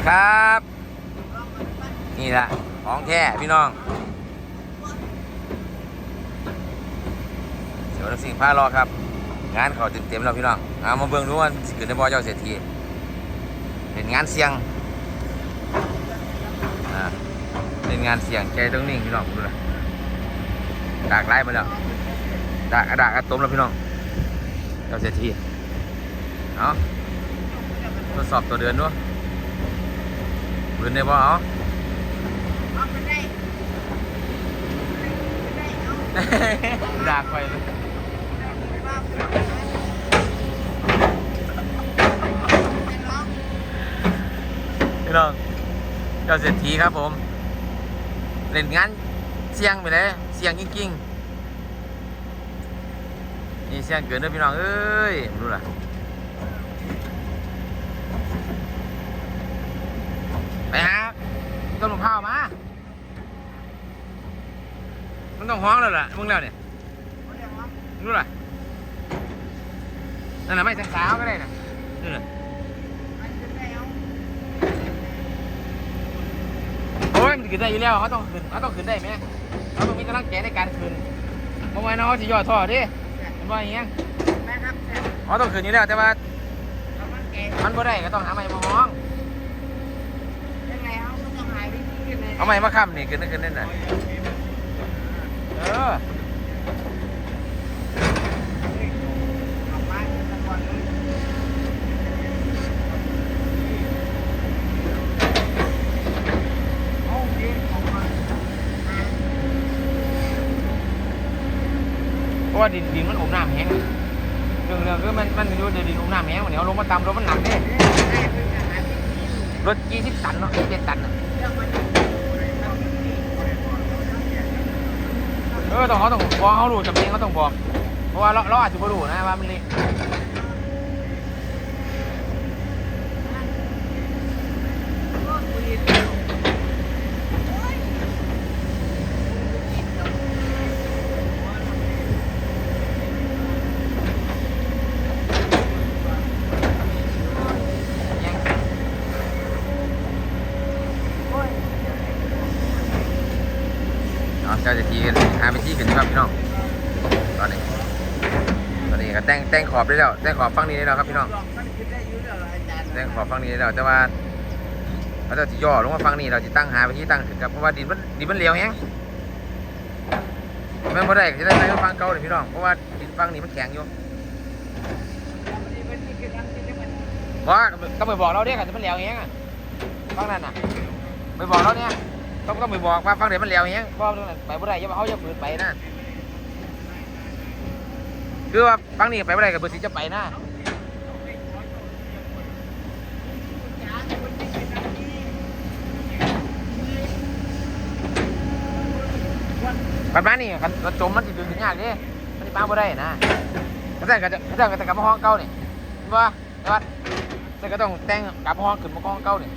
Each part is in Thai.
ดีครับ นี่แหละของแท้พี่น้องเสียวนักสิ่งพารอครับ งานเขาเต็มๆแล้วพี่น้องเอามาเบิ่งดูว่าสิขึ้นในบ่อเจ้าเศรษฐีเป็นงานเสี่ยงเป็นงานเสี่ยงใจต้องนิ่งพี่น้องดูนะดากไล่มาแล้วดากดากอัดต้มแล้วพี่น้องเจ้าเศรษฐีเอาทดสอบตัวเดือนด้วย ปืนได้บ่เอาดากไปเลยพี่น้องเจ้าเศรษฐีครับผม เล่นงานเสียงไปเลยเสียงจริงๆนี่เสียงเกินเด้อพี่น้องเอ้ยรู้ล่ะ ไปหาต้นมะพร้าวมา มันต้องห้องแล้วล่ะมึงแล้วเนี่ยรู้ล่ะนั่นน่ะไม่สังสาวก็ได้น่ะนี่น่ะโอ้ยมันขึ้นได้อยู่แล้วเขาต้องขึ้นเขาต้องขึ้นได้ไหมเขาต้องมีกำลังใจในการขึ้นเมื่อวานเขาจะย่อท่อดิมันว่าอย่างเงี้ยเขาต้องขึ้นอยู่แล้วแต่ว่ามันบ่ได้ก็ต้องหาไม้มาห้อง เอาไม้มาค้ำนี่ขึ้นได้ขึ้นได้น่ะเออเพราะว่าดินดินมันอมน้ำแห้งเรื่องเรื่องคือมันมันอยู่ในดินอมน้ำแห้งมันเหนียวลงมาตามรถมันหนักดิรถยี่สิบตันเนาะยี่สิบตันน่ะ เออต้องเขาต้องบอกเขารู้จำเป็นเขาต้องบอก เพราะว่าเราเราอาจจะไม่รู้นะว่ามันเล็ก ยังเอาเจ้าจะทีกัน หาไปที่กันครับพี่น้องตอนนี้ตอนนี้ก็แต่งแต่งขอบได้แล้วแต่งขอบฟังนี้ได้แล้วครับพี่น้องแต่งขอบฟังนี้ได้แล้วแต่ว่าเราจะย่อลงมาฟังนี้เราจะตั้งหาไปที่ตั้งขึ้นครับเพราะว่าดินมันดินมันเหลวแฮงแม่นบ่ได้ก็จะได้ไปฟังเก่าเลยพี่น้องเพราะว่าดินฟังนี้มันแข็งอยู่บอกว่าก็ไปบอกเราเนี่ยกันมันเหลวแฮงอะฟังนั่นน่ะไปบอกเราเนี่ย ต้องต้องไปบอกว่าฟังเดี๋ยวมันเหลวแฮงเพราะว่าตรงนั้นไปบ่ได้อย่าเอาอย่าฝืนไปนะคือว่าฟังนี่ไปไม่ได้กับเบอร์สีจะไปนะปัจจุบันนี่คันรถจมมันติดดึงถึงยากเด้มันติดป้าไม่ได้นะก็แต่ก็จะก็แต่ก็จะกลับมาห้องเก่านี่เห็นปะแต่ว่าแต่ก็ต้องแต่งกลับมาห้องขึ้นมาห้องเก่านี่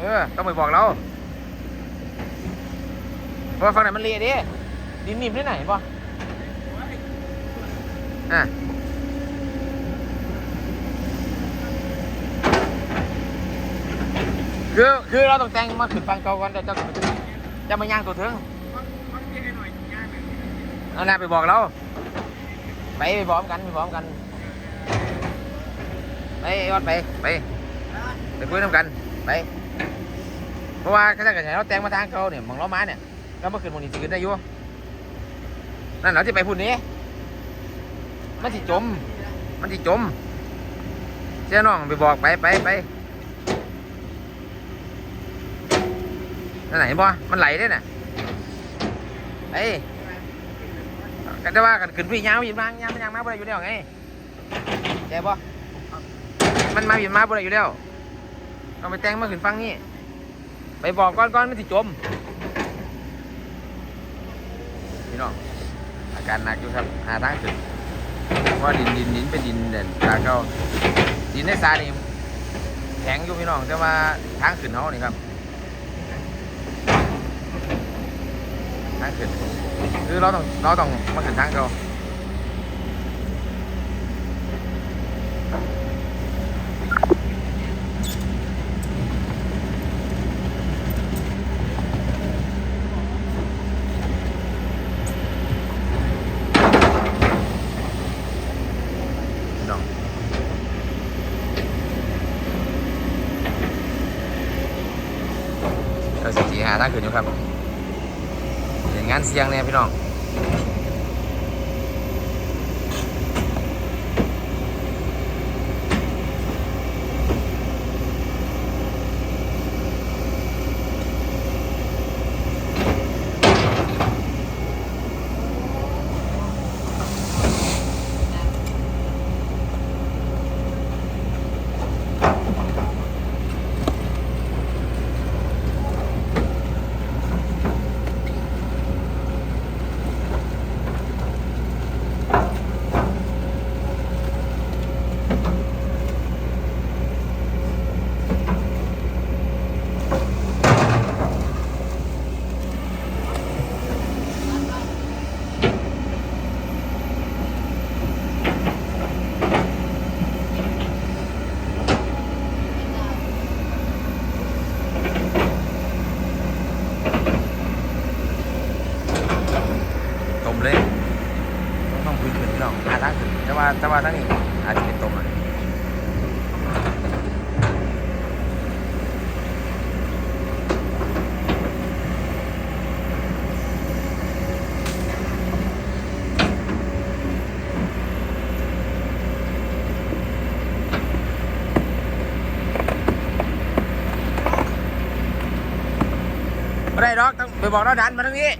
เออต้องไปบอกเรา เพราะว่าฝั่งไหนมันเละด้ดินนิ่มได้ไหนปะอะคือคือเราต้องแต่งมาขึ้นฟังเก่าก่อนแต่จะจะมาย่างตัวถึงเอาหน้าไปบอกเราไปไปพร้อมกันไปพร้อมกันไปยอดไปไปไปคุยน้ำกันไปเพราะว่าข้าราชการเราแต่งมาทางเขาเนี่ยมองเรามาเนี่ย เรามาขึ้นมองนี้สิขึ้นได้อยู่นั่นเราจะไปพูดนี้มันสิจม มันสิจมเจ้าน้องไปบอกไปไปไปนั่นไหนบ่มันไหลได้น่ะไอ้กันได้ว่ากันขึ้นพี่ยาวยินมายาวมันยังมาบ่ได้อยู่แล้วไงใช่บ่มันมายินมาบ่ได้อยู่แล้วเอาไปแต่งมาขึ้นฟังนี่ไปบอกก่อนก่อนมันสิจมพี่น้องอา การหนักอยู่ครับหาทางขึ้นเพราะดินดินดินเป็นดินเด่นตาเก่าดินในซานี่แข็งอยู่พี่น้องแต่ว่าทางขึ้นเขานี่ครับทางขึ้นคือเราต้องเราต้องมาขึ้นทางเก่า หาทางขึ้นอยู่ครับเห็นงานเสียงเนี่ยพี่น้องต้มเลยต้องพื้นขึ้นพี่น้องหาทางขึ้นแต่ว่าต่ว่าทางนี้อาจจะเป็นต้มอะไม่ได้หรอกต้องไปบอกเราดันมาทางนี้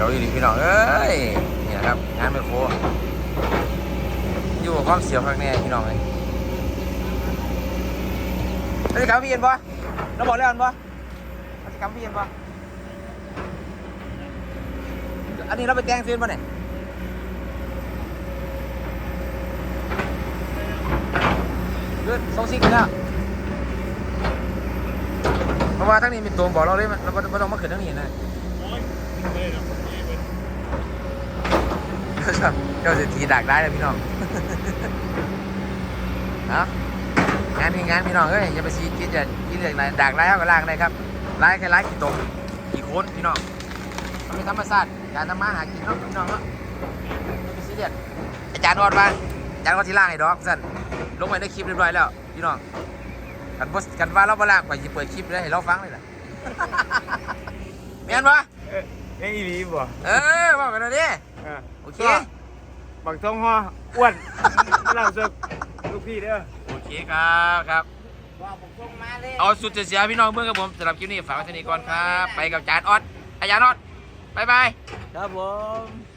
ยวอยู่ดีพี่น้องเอ้ยนี่นะครับงานไมโครอยู่กับความเสียวข้างแน่พี่น้องเลยเราจะกลับมพี่เย็นปะเราบอกแล้วกันปะเราจะกลับมพี่เย็นปะอันนี้เราไปแจ้งซื้อปะเนี่ยขึ้นส่งซิกแล้วเพราะว่าทั้งนี้มีตัวบอกเราเลยมันเราไม่ต้องมาขึ้นทั้งนี้นะโอ้ยไม่ได้หรอ กไม่ได้เป็นเจ้าเศรษฐีดักได้เลยพี่น้องเนาะงานพี่งานพี่น้องเอ้ยอย่าไปซีคิดอย่าคิดเรื่องไหนดักไล่เอาก็ล่างได้ครับไล่แค่ไล่กี่ตรงกี่คนพี่น้องมันเป็นธรรมชาติการทำมาหากินเนาะพี่น้องเนาะอย่าไปซีเรียสอาจารย์ออดมาอาจารย์ก็ที่ล่างไอ้ดอกสั่นลงไปในคลิปเรียบร้อยแล้วพี่น้องกันบกันว่าเราบ่ล่างไปจะเปิดคลิปเลยให้เราฟังเลยแหละเมียนปะเอ้ยไม่อีหลีบ่เออว่ากันเลยดิ อะโอเคบักทองห่ออ้วนเราเสิร์ฟลูกพี่เด้อโอเคครับครับ ว่าบักทองมาเลย เอาสุดจะเสียพี่น้องเมื่อกับผมสำหรับคลิปนี้ฝากไว้ที่นี่ก่อนครับ ไปกับจานออดอาจารย์ออดบายบาย ครับผม